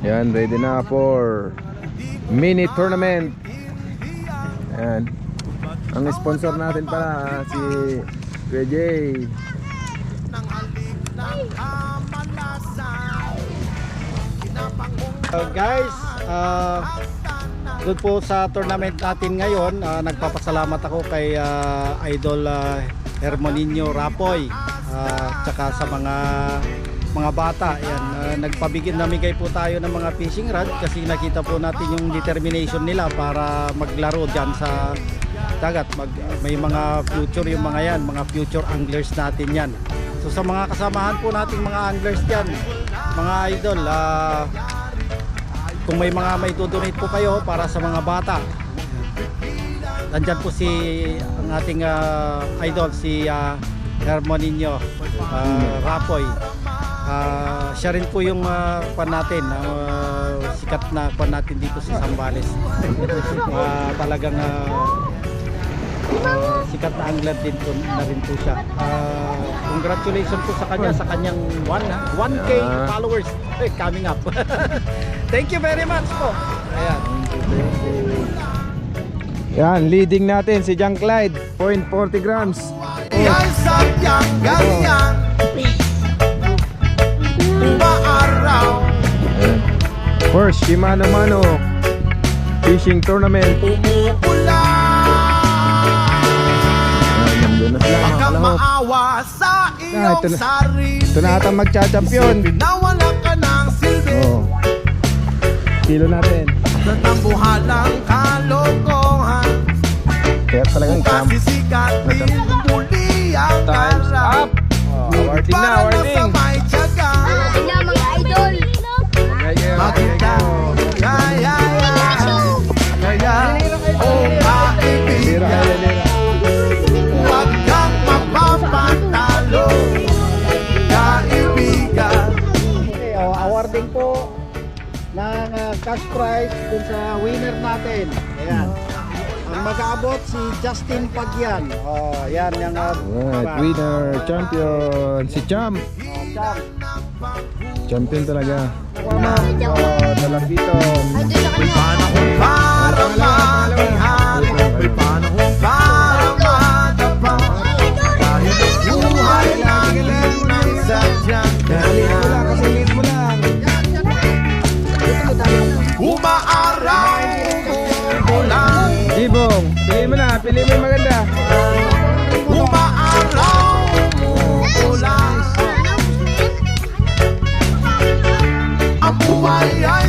Yan, ready na for mini tournament. Yan. Ang sponsor natin pala si Kuya Jay. Uh, guys, uh, doon po sa tournament natin ngayon, uh, nagpapasalamat ako kay uh, Idol uh, Hermoninho Rapoy uh, tsaka sa mga mga bata. Yan, uh, nagpabigyan namigay po tayo ng mga fishing rod kasi nakita po natin yung determination nila para maglaro diyan sa dagat. Mag, may mga future yung mga yan, mga future anglers natin yan. So sa mga kasamahan po nating mga anglers diyan, mga idol, ah, kung may mga may donate po kayo para sa mga bata nandyan po si ang ating ah, idol si uh, Hermoninho ah, Rapoy Ah, siya rin po yung uh, pan natin ah, sikat na pan natin dito sa Zambales Ah, talagang ah, ah, sikat na angler din po, na rin po siya. Ah, congratulations po sa kanya sa kanyang 1 1k Ah. followers. Eh, coming up. Thank you very much po. Ayan. Yan, leading natin si John Clyde, 0.40 grams. Yan sadyang ganyan Umaaraw. First, Shimano Mano Fishing Tournament. Mga Baka maawa sa Ah, iyong ito na. sarili Ito na ata magcha-champion. Pinawala ka ng silbi Oh. Kilo natin. Sa tambuhalang kalokohan Kaya talagang. Kasisikat din Lira, kaibigan. Huwag kang mapapatalo Kaibigan Okay, oh, awarding po ng uh, cash prize dun sa winner natin. Ayan. Ang mag-aabot si Justin Pagyan. Oh, yan yung uh, Alright, winner, champion, si Cham. Oh, champ. Champion talaga. Tama. Oh, dalang dito. Ay, doon sa kanya. Para Umaaraw, umuulan Ibong, pili mo na, pili mo maganda. Umaaraw, umuulan Ang buhay ay